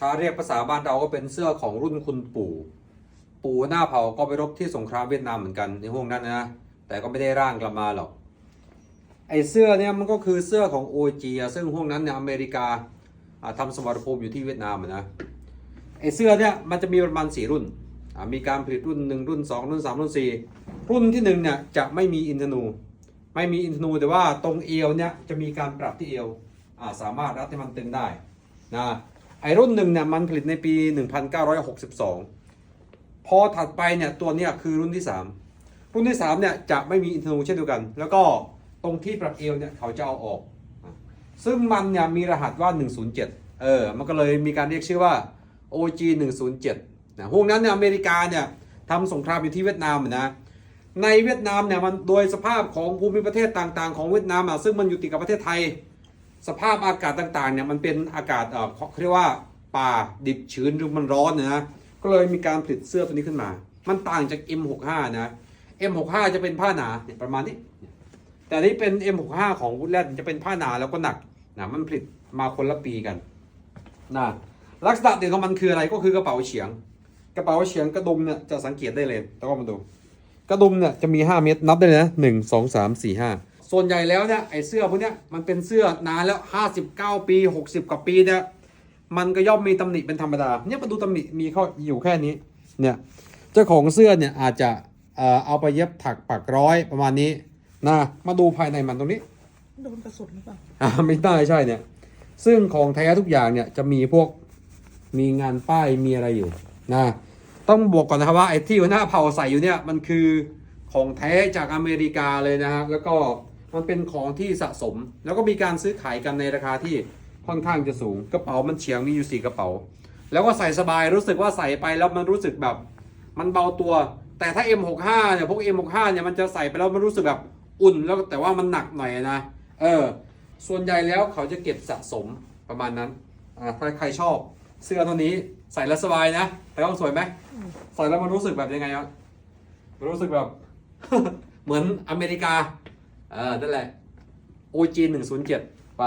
ถ้าเรียกภาษาบ้านเราก็เป็นเสื้อของรุ่นคุณปู่ ปู่หน้าเผาก็ไปรบที่สงครามเวียดนามเหมือนกันในห้วงนั้นนะแต่ก็ไม่ได้ร่างกลับมาหรอกไอเสื้อเนี่ยมันก็คือเสื้อของ OG อะซึ่งห้วงนั้นเนี่ยอเมริกาอ่าทำสมรภูมิอยู่ที่เวียดนามนะไอเสื้อเนี่ยมันจะมีประมาณสี่รุ่นมีการผลิตรุ่นหนึ่งรุ่นสองรุ่นสามรุ่นสี่รุ่นที่หนึ่งเนี่ยจะไม่มีอินทนู ไม่มีอินทนูแต่ว่าตรงเอวเนี่ยจะมีการปรับที่เอวสามารถรัดให้มันตึงได้นะ ไอรุ่นหนึ่งเนี่ยมันผลิตในปี 1962 พอถัดไปเนี่ยตัวเนี้ยคือรุ่นที่ 3 รุ่นที่3เนี่ยจะไม่มีอินทนูเช่นเดียวกัน แล้วก็ตรงที่ปรับเอวเนี่ยเขาจะเอาออก ซึ่งมันเนี่ยมีรหัสว่า 107 เออ มันก็เลยมีการเรียกชื่อว่า OG 107นะพวกนั้นเนี่ยอเมริกาเนี่ยทำสงครามอยู่ที่เวียดนามนะในเวียดนามเนี่ยมันโดยสภาพของภูมิประเทศต่างๆ ของเวียดนามอะซึ่งมันอยู่ติดกับประเทศไทย สภาพอากาศต่างๆเนี่ยมันเป็นอากาศเอ่อเขาเรียกว่าป่าดิบชื้นหรือมันร้อนนะก็เลยมีการผลิตเสื้อตัวนี้ขึ้นมา มันต่างจาก M65 นะ M65 จะเป็นผ้าหนาเนี่ยประมาณนี้ แต่นี่เป็น M65 ของวูดแลนด์จะเป็นผ้าหนาแล้วก็หนักนะมันผลิตมาคนละปีกันนะลักษณะเด่นของมันคืออะไรก็คือกระเป๋าเฉียง กระเป๋าเฉียงกระดุมเนี่ยจะสังเกตได้เลยต้องมาดู กระดุมเนี่ยจะมี 5 เม็ดนับได้เลยนะหนึ่งสองสามสี่ห้า ส่วนใหญ่แล้วเนี่ยไอ้เสื้อพวกเนี้ยมันเป็นเสื้อนานแล้ว59ปี60กว่าปีเนี่ยมันก็ย่อมมีตำหนิเป็นธรรมดาเนี่ยมาดูตำหนิมีเข้าอยู่แค่นี้เนี่ยเจ้าของเสื้อเนี่ยอาจจะเอ่อเอาไปเย็บถักปักร้อยประมาณนี้นะมาดูภายในมันตรงนี้โดนกระสุนหรือเปล่าอ่าไม่ได้ใช่เนี่ย ซึ่งของแท้ทุกอย่างเนี่ยจะมีพวกมีงานป้ายมีอะไรอยู่นะต้องบอกก่อนนะครับว่าไอ้ที่หัวหน้าเผ่าใส่อยู่เนี่ยมันคือของแท้จากอเมริกาเลยนะฮะแล้วก็ มันเป็นของที่สะสม แล้วก็มีการซื้อขายกันในราคาที่ค่อนข้างจะสูง กระเป๋ามันเฉียงมีอยู่สี่กระเป๋า แล้วก็ใส่สบายรู้สึกว่าใส่ไปแล้วมันรู้สึกแบบ มันเบาตัว แต่ถ้า M65 เนี่ยพวก M65 เนี่ยมันจะใส่ไปแล้วมันรู้สึกแบบอุ่นแล้วแต่ว่ามันหนักหน่อยนะ เออ ส่วนใหญ่แล้วเขาจะเก็บสะสมประมาณนั้น อ่า ถ้าใครชอบ เสื้อตัวนี้ใส่แล้วสบายนะ แต่ต้องสวยไหม ใส่แล้วมันรู้สึกแบบยังไงครับมันรู้สึกแบบ เหมือนอเมริกา เออนั่นแหละ OG 107ไป